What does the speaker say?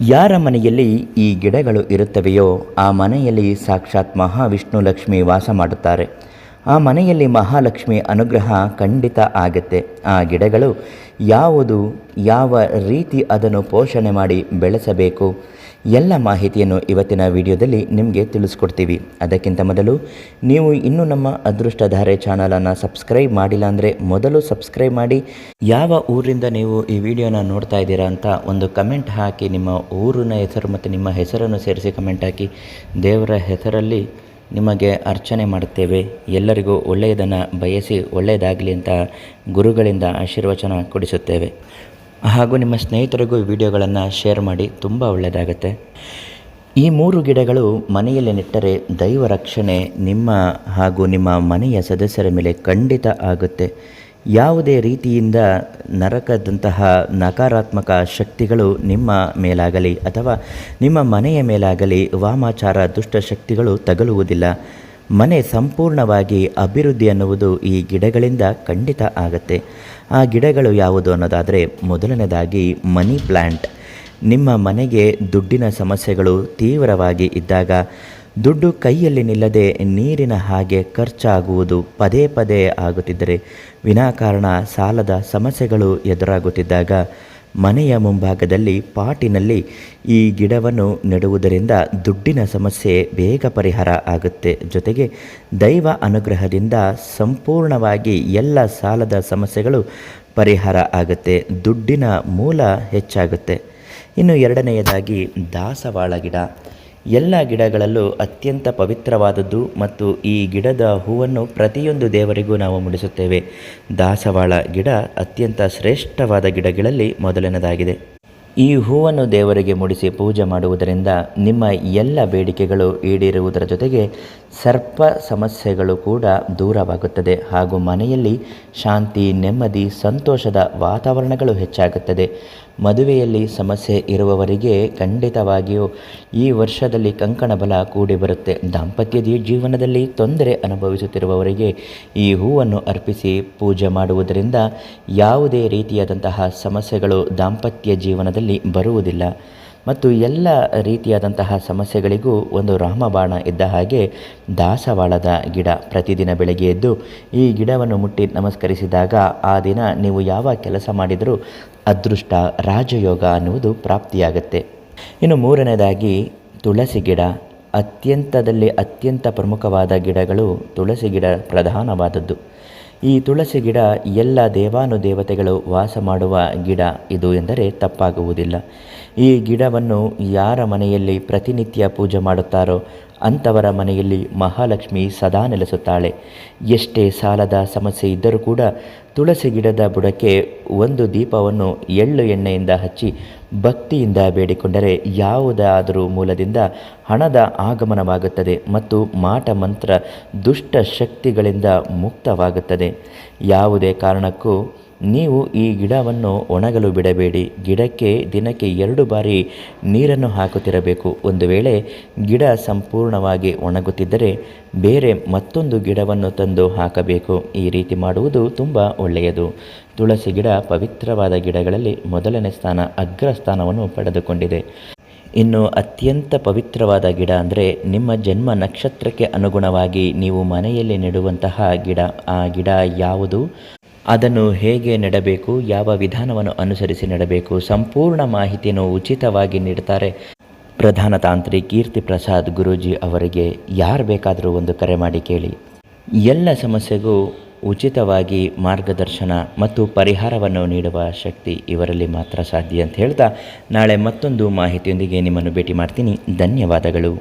ಯಾರ ಮನೆಯಲ್ಲಿ ಈ ಗಿಡಗಳು ಇರುತ್ತವೆಯೋ ಆ ಮನೆಯಲ್ಲಿ ಸಾಕ್ಷಾತ್ ಮಹಾವಿಷ್ಣು ಲಕ್ಷ್ಮಿ ವಾಸ ಮಾಡುತ್ತಾರೆ. ಆ ಮನೆಯಲ್ಲಿ ಮಹಾಲಕ್ಷ್ಮಿ ಅನುಗ್ರಹ ಖಂಡಿತ ಆಗುತ್ತೆ. ಆ ಗಿಡಗಳು ಯಾವುದು, ಯಾವ ರೀತಿ ಅದನ್ನು ಪೋಷಣೆ ಮಾಡಿ ಬೆಳೆಸಬೇಕು ಎಲ್ಲ ಮಾಹಿತಿಯನ್ನು ಇವತ್ತಿನ ವಿಡಿಯೋದಲ್ಲಿ ನಿಮಗೆ ತಿಳಿಸ್ಕೊಡ್ತೀವಿ. ಅದಕ್ಕಿಂತ ಮೊದಲು ನೀವು ಇನ್ನೂ ನಮ್ಮ ಅದೃಷ್ಟಧಾರೆ ಚಾನಲನ್ನು ಸಬ್ಸ್ಕ್ರೈಬ್ ಮಾಡಿಲ್ಲ ಅಂದರೆ ಮೊದಲು ಸಬ್ಸ್ಕ್ರೈಬ್ ಮಾಡಿ. ಯಾವ ಊರಿಂದ ನೀವು ಈ ವಿಡಿಯೋನ ನೋಡ್ತಾ ಇದ್ದೀರಾ ಅಂತ ಒಂದು ಕಮೆಂಟ್ ಹಾಕಿ, ನಿಮ್ಮ ಊರಿನ ಹೆಸರು ಮತ್ತು ನಿಮ್ಮ ಹೆಸರನ್ನು ಸೇರಿಸಿ ಕಮೆಂಟ್ ಹಾಕಿ. ದೇವರ ಹೆಸರಲ್ಲಿ ನಿಮಗೆ ಅರ್ಚನೆ ಮಾಡುತ್ತೇವೆ. ಎಲ್ಲರಿಗೂ ಒಳ್ಳೆಯದನ್ನು ಬಯಸಿ ಒಳ್ಳೆಯದಾಗಲಿ ಅಂತ ಗುರುಗಳಿಂದ ಆಶೀರ್ವಚನ ಕೊಡಿಸುತ್ತೇವೆ. ಹಾಗೂ ನಿಮ್ಮ ಸ್ನೇಹಿತರಿಗೂ ವಿಡಿಯೋಗಳನ್ನು ಶೇರ್ ಮಾಡಿ ತುಂಬ ಒಳ್ಳೆಯದಾಗುತ್ತೆ. ಈ ಮೂರು ಗಿಡಗಳು ಮನೆಯಲ್ಲಿ ನೆಟ್ಟರೆ ದೈವ ರಕ್ಷಣೆ ನಿಮ್ಮ ಹಾಗೂ ನಿಮ್ಮ ಮನೆಯ ಸದಸ್ಯರ ಮೇಲೆ ಖಂಡಿತ ಆಗುತ್ತೆ. ಯಾವುದೇ ರೀತಿಯಿಂದ ನರಕದಂತಹ ನಕಾರಾತ್ಮಕ ಶಕ್ತಿಗಳು ನಿಮ್ಮ ಮೇಲಾಗಲಿ ಅಥವಾ ನಿಮ್ಮ ಮನೆಯ ಮೇಲಾಗಲಿ ವಾಮಾಚಾರ ದುಷ್ಟ ಶಕ್ತಿಗಳು ತಗಲುವುದಿಲ್ಲ. ಮನೆ ಸಂಪೂರ್ಣವಾಗಿ ಅಭಿವೃದ್ಧಿ ಅನ್ನುವುದು ಈ ಗಿಡಗಳಿಂದ ಖಂಡಿತ ಆಗುತ್ತೆ. ಆ ಗಿಡಗಳು ಯಾವುದು ಅನ್ನೋದಾದರೆ ಮೊದಲನೇದಾಗಿ ಮನಿ ಪ್ಲ್ಯಾಂಟ್ ನಿಮ್ಮ ಮನೆಗೆ ದುಡ್ಡಿನ ಸಮಸ್ಯೆಗಳು ತೀವ್ರವಾಗಿ ಇದ್ದಾಗ ದುಡ್ಡು ಕೈಯಲ್ಲಿ ನಿಲ್ಲದೆ ನೀರಿನ ಹಾಗೆ ಖರ್ಚಾಗುವುದು ಪದೇ ಪದೇ ಆಗುತ್ತಿದ್ದರೆ ವಿನಾಕಾರಣ ಸಾಲದ ಸಮಸ್ಯೆಗಳು ಎದುರಾಗುತ್ತಿದ್ದಾಗ ಮನೆಯ ಮುಂಭಾಗದಲ್ಲಿ ಪಾಟಿನಲ್ಲಿ ಈ ಗಿಡವನ್ನು ನೆಡುವುದರಿಂದ ದುಡ್ಡಿನ ಸಮಸ್ಯೆ ಬೇಗ ಪರಿಹಾರ ಆಗುತ್ತೆ. ಜೊತೆಗೆ ದೈವ ಅನುಗ್ರಹದಿಂದ ಸಂಪೂರ್ಣವಾಗಿ ಎಲ್ಲ ಸಾಲದ ಸಮಸ್ಯೆಗಳು ಪರಿಹಾರ ಆಗುತ್ತೆ. ದುಡ್ಡಿನ ಮೂಲ ಹೆಚ್ಚಾಗುತ್ತೆ. ಇನ್ನು ಎರಡನೆಯದಾಗಿ ದಾಸವಾಳ ಗಿಡ. ಎಲ್ಲ ಗಿಡಗಳಲ್ಲೂ ಅತ್ಯಂತ ಪವಿತ್ರವಾದದ್ದು ಮತ್ತು ಈ ಗಿಡದ ಹೂವನ್ನು ಪ್ರತಿಯೊಂದು ದೇವರಿಗೂ ನಾವು ಮುಡಿಸುತ್ತೇವೆ. ದಾಸವಾಳ ಗಿಡ ಅತ್ಯಂತ ಶ್ರೇಷ್ಠವಾದ ಗಿಡಗಳಲ್ಲಿ ಮೊದಲನೇದಾಗಿದೆ ಈ ಹೂವನ್ನು ದೇವರಿಗೆ ಮುಡಿಸಿ ಪೂಜೆ ಮಾಡುವುದರಿಂದ ನಿಮ್ಮ ಎಲ್ಲ ಬೇಡಿಕೆಗಳು ಈಡೇರುವುದರ ಜೊತೆಗೆ ಸರ್ಪ ಸಮಸ್ಯೆಗಳು ಕೂಡ ದೂರವಾಗುತ್ತದೆ ಹಾಗೂ ಮನೆಯಲ್ಲಿ ಶಾಂತಿ, ನೆಮ್ಮದಿ, ಸಂತೋಷದ ವಾತಾವರಣಗಳು ಹೆಚ್ಚಾಗುತ್ತದೆ. ಮದುವೆಯಲ್ಲಿ ಸಮಸ್ಯೆ ಇರುವವರಿಗೆ ಖಂಡಿತವಾಗಿಯೂ ಈ ವರ್ಷದಲ್ಲಿ ಕಂಕಣ ಬಲ ಕೂಡಿ ಬರುತ್ತೆ. ದಾಂಪತ್ಯ ಜೀವನದಲ್ಲಿ ತೊಂದರೆ ಅನುಭವಿಸುತ್ತಿರುವವರಿಗೆ ಈ ಹೂವನ್ನು ಅರ್ಪಿಸಿ ಪೂಜೆ ಮಾಡುವುದರಿಂದ ಯಾವುದೇ ರೀತಿಯಾದಂತಹ ಸಮಸ್ಯೆಗಳು ದಾಂಪತ್ಯ ಜೀವನದಲ್ಲಿ ಬರುವುದಿಲ್ಲ. ಮತ್ತು ಎಲ್ಲ ರೀತಿಯಾದಂತಹ ಸಮಸ್ಯೆಗಳಿಗೂ ಒಂದು ರಾಮಬಾಣ ಇದ್ದ ಹಾಗೆ ದಾಸವಾಳದ ಗಿಡ ಪ್ರತಿದಿನ ಬೆಳಗ್ಗೆ ಎದ್ದು ಈ ಗಿಡವನ್ನು ಮುಟ್ಟಿ ನಮಸ್ಕರಿಸಿದಾಗ ಆ ದಿನ ನೀವು ಯಾವ ಕೆಲಸ ಮಾಡಿದರೂ ಅದೃಷ್ಟ ರಾಜಯೋಗ ಅನ್ನುವುದು ಪ್ರಾಪ್ತಿಯಾಗುತ್ತೆ. ಇನ್ನು ಮೂರನೇದಾಗಿ ತುಳಸಿ ಗಿಡ. ಅತ್ಯಂತದಲ್ಲಿ ಅತ್ಯಂತ ಪ್ರಮುಖವಾದ ಗಿಡಗಳು ತುಳಸಿ ಗಿಡ ಪ್ರಧಾನವಾದದ್ದು. ಈ ತುಳಸಿ ಗಿಡ ಎಲ್ಲ ದೇವಾನುದೇವತೆಗಳು ವಾಸ ಮಾಡುವ ಗಿಡ ಇದು ಎಂದರೆ ತಪ್ಪಾಗುವುದಿಲ್ಲ. ಈ ಗಿಡವನ್ನು ಯಾರ ಮನೆಯಲ್ಲಿ ಪ್ರತಿನಿತ್ಯ ಪೂಜೆ ಮಾಡುತ್ತಾರೋ ಅಂಥವರ ಮನೆಯಲ್ಲಿ ಮಹಾಲಕ್ಷ್ಮಿ ಸದಾ ನೆಲೆಸುತ್ತಾಳೆ. ಎಷ್ಟೇ ಸಾಲದ ಸಮಸ್ಯೆ ಇದ್ದರೂ ಕೂಡ ತುಳಸಿ ಗಿಡದ ಬುಡಕ್ಕೆ ಒಂದು ದೀಪವನ್ನು ಎಳ್ಳು ಎಣ್ಣೆಯಿಂದ ಹಚ್ಚಿ ಭಕ್ತಿಯಿಂದ ಬೇಡಿಕೊಂಡರೆ ಯಾವುದಾದರೂ ಮೂಲದಿಂದ ಹಣದ ಆಗಮನವಾಗುತ್ತದೆ ಮತ್ತು ಮಾಟ ಮಂತ್ರ ದುಷ್ಟ ಶಕ್ತಿಗಳಿಂದ ಮುಕ್ತವಾಗುತ್ತದೆ. ಯಾವುದೇ ಕಾರಣಕ್ಕೂ ನೀವು ಈ ಗಿಡವನ್ನು ಒಣಗಲು ಬಿಡಬೇಡಿ. ಗಿಡಕ್ಕೆ ದಿನಕ್ಕೆ ಎರಡು ಬಾರಿ ನೀರನ್ನು ಹಾಕುತ್ತಿರಬೇಕು. ಒಂದು ವೇಳೆ ಗಿಡ ಸಂಪೂರ್ಣವಾಗಿ ಒಣಗುತ್ತಿದ್ದರೆ ಬೇರೆ ಮತ್ತೊಂದು ಗಿಡವನ್ನು ತಂದು ಹಾಕಬೇಕು. ಈ ರೀತಿ ಮಾಡುವುದು ತುಂಬ ಒಳ್ಳೆಯದು. ತುಳಸಿ ಗಿಡ ಪವಿತ್ರವಾದ ಗಿಡಗಳಲ್ಲಿ ಮೊದಲನೇ ಸ್ಥಾನ ಅಗ್ರ ಸ್ಥಾನವನ್ನು ಪಡೆದುಕೊಂಡಿದೆ. ಇನ್ನು ಅತ್ಯಂತ ಪವಿತ್ರವಾದ ಗಿಡ ಅಂದರೆ ನಿಮ್ಮ ಜನ್ಮ ನಕ್ಷತ್ರಕ್ಕೆ ಅನುಗುಣವಾಗಿ ನೀವು ಮನೆಯಲ್ಲಿ ನೆಡುವಂತಹ ಗಿಡ. ಆ ಗಿಡ ಯಾವುದು? ಅದನ್ನು ಹೇಗೆ ನೆಡಬೇಕು, ಯಾವ ವಿಧಾನವನ್ನು ಅನುಸರಿಸಿ ನೆಡಬೇಕು, ಸಂಪೂರ್ಣ ಮಾಹಿತಿಯನ್ನು ಉಚಿತವಾಗಿ ನೀಡುತ್ತಾರೆ ಪ್ರಧಾನ ತಾಂತ್ರಿ ಕೀರ್ತಿ ಪ್ರಸಾದ್ ಗುರೂಜಿ ಅವರಿಗೆ ಯಾರು ಬೇಕಾದರೂ ಒಂದು ಕರೆ ಮಾಡಿ ಕೇಳಿ. ಎಲ್ಲ ಸಮಸ್ಯೆಗೂ ಉಚಿತವಾಗಿ ಮಾರ್ಗದರ್ಶನ ಮತ್ತು ಪರಿಹಾರವನ್ನು ನೀಡುವ ಶಕ್ತಿ ಇವರಲ್ಲಿ ಮಾತ್ರ ಸಾಧ್ಯ ಅಂತ ಹೇಳ್ತಾ ನಾಳೆ ಮತ್ತೊಂದು ಮಾಹಿತಿಯೊಂದಿಗೆ ನಿಮ್ಮನ್ನು ಭೇಟಿ ಮಾಡ್ತೀನಿ. ಧನ್ಯವಾದಗಳು.